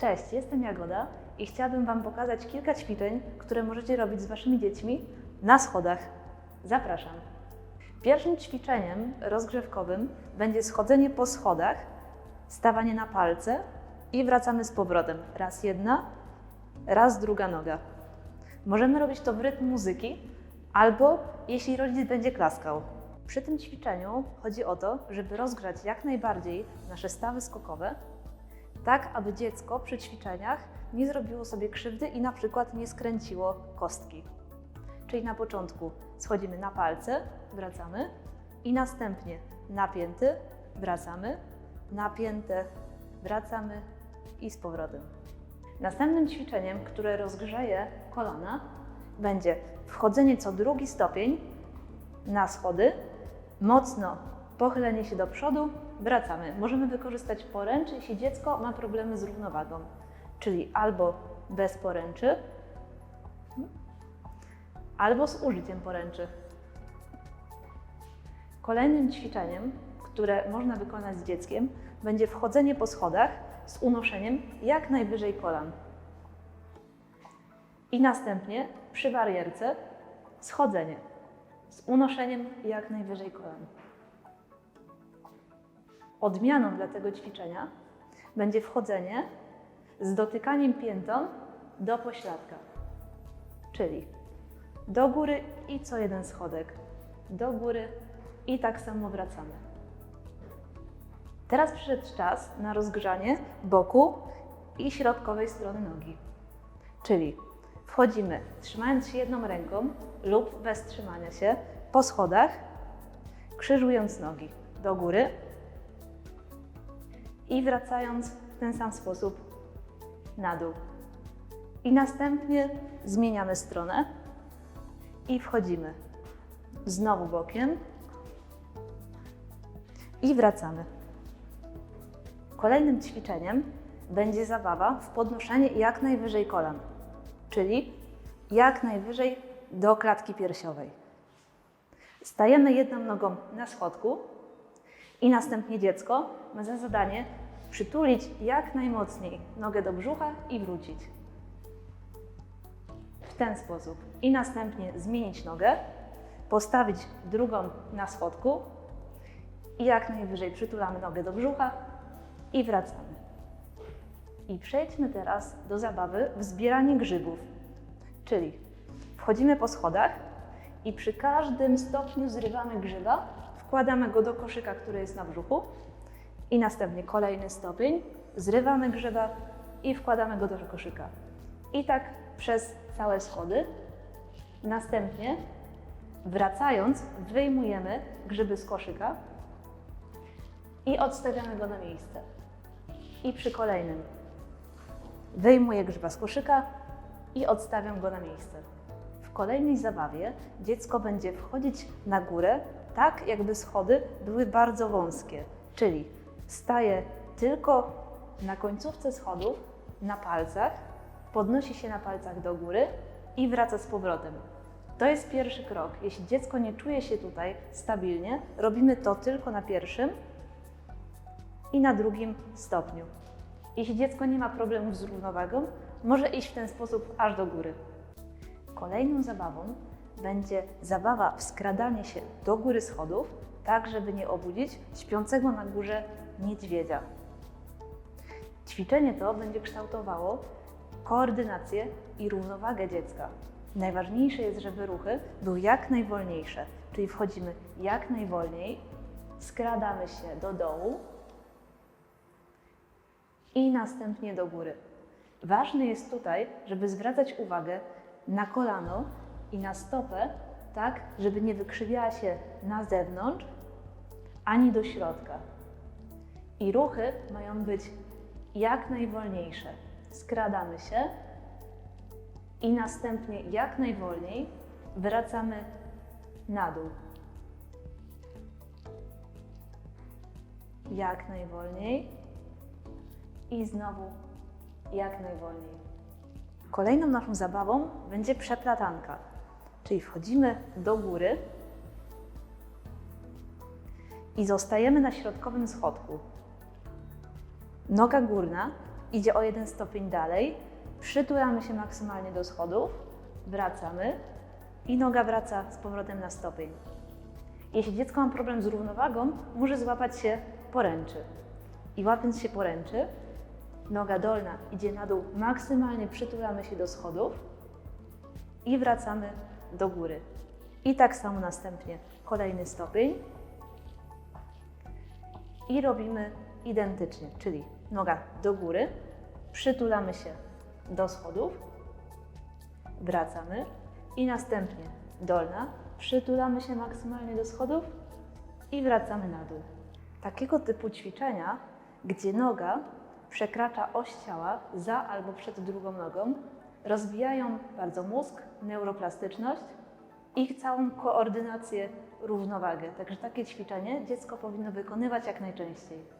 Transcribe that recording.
Cześć, jestem Jagoda i chciałabym Wam pokazać kilka ćwiczeń, które możecie robić z Waszymi dziećmi na schodach. Zapraszam. Pierwszym ćwiczeniem rozgrzewkowym będzie schodzenie po schodach, stawanie na palce i wracamy z powrotem. Raz jedna, raz druga noga. Możemy robić to w rytm muzyki albo jeśli rodzic będzie klaskał. Przy tym ćwiczeniu chodzi o to, żeby rozgrzać jak najbardziej nasze stawy skokowe, tak aby dziecko przy ćwiczeniach nie zrobiło sobie krzywdy i na przykład nie skręciło kostki. Czyli na początku schodzimy na palce, wracamy i następnie napięty, wracamy, napięte, wracamy i z powrotem. Następnym ćwiczeniem, które rozgrzeje kolana, będzie wchodzenie co drugi stopień na schody, mocno pochylenie się do przodu, wracamy. Możemy wykorzystać poręcz, jeśli dziecko ma problemy z równowagą, czyli albo bez poręczy, albo z użyciem poręczy. Kolejnym ćwiczeniem, które można wykonać z dzieckiem, będzie wchodzenie po schodach z unoszeniem jak najwyżej kolan. I następnie przy barierce schodzenie z unoszeniem jak najwyżej kolan. Odmianą dla tego ćwiczenia będzie wchodzenie z dotykaniem piętą do pośladka, czyli do góry i co jeden schodek, do góry i tak samo wracamy. Teraz przyszedł czas na rozgrzanie boku i środkowej strony nogi. Czyli wchodzimy trzymając się jedną ręką lub bez trzymania się po schodach, krzyżując nogi do góry i wracając w ten sam sposób na dół. I następnie zmieniamy stronę i wchodzimy znowu bokiem i wracamy. Kolejnym ćwiczeniem będzie zabawa w podnoszenie jak najwyżej kolan, czyli jak najwyżej do klatki piersiowej. Stajemy jedną nogą na schodku i następnie dziecko ma za zadanie przytulić jak najmocniej nogę do brzucha i wrócić. W ten sposób. I następnie zmienić nogę, postawić drugą na schodku i jak najwyżej przytulamy nogę do brzucha i wracamy. I przejdźmy teraz do zabawy w zbieranie grzybów. Czyli wchodzimy po schodach i przy każdym stopniu zrywamy grzyba, wkładamy go do koszyka, który jest na brzuchu i następnie kolejny stopień, zrywamy grzyba i wkładamy go do koszyka. I tak przez całe schody. Następnie wracając, wyjmujemy grzyby z koszyka i odstawiamy go na miejsce. I przy kolejnym wyjmuję grzyba z koszyka i odstawiam go na miejsce. W kolejnej zabawie dziecko będzie wchodzić na górę tak, jakby schody były bardzo wąskie, czyli staje tylko na końcówce schodów, na palcach, podnosi się na palcach do góry i wraca z powrotem. To jest pierwszy krok. Jeśli dziecko nie czuje się tutaj stabilnie, robimy to tylko na pierwszym i na drugim stopniu. Jeśli dziecko nie ma problemów z równowagą, może iść w ten sposób aż do góry. Kolejną zabawą będzie zabawa w skradanie się do góry schodów, tak żeby nie obudzić śpiącego na górze niedźwiedzia. Ćwiczenie to będzie kształtowało koordynację i równowagę dziecka. Najważniejsze jest, żeby ruchy były jak najwolniejsze, czyli wchodzimy jak najwolniej, skradamy się do dołu i następnie do góry. Ważne jest tutaj, żeby zwracać uwagę na kolano i na stopę, tak, żeby nie wykrzywiała się na zewnątrz ani do środka. I ruchy mają być jak najwolniejsze. Skradamy się i następnie jak najwolniej wracamy na dół. Jak najwolniej i znowu jak najwolniej. Kolejną naszą zabawą będzie przeplatanka, czyli wchodzimy do góry i zostajemy na środkowym schodku. Noga górna idzie o jeden stopień dalej, przytulamy się maksymalnie do schodów, wracamy i noga wraca z powrotem na stopień. Jeśli dziecko ma problem z równowagą, może złapać się poręczy. I łapiąc się poręczy, noga dolna idzie na dół, maksymalnie przytulamy się do schodów i wracamy do góry. I tak samo następnie kolejny stopień. I robimy identycznie, czyli noga do góry, przytulamy się do schodów, wracamy i następnie dolna, przytulamy się maksymalnie do schodów i wracamy na dół. Takiego typu ćwiczenia, gdzie noga przekracza oś ciała za albo przed drugą nogą, rozwijają bardzo mózg, neuroplastyczność i całą koordynację, równowagę. Także takie ćwiczenie dziecko powinno wykonywać jak najczęściej.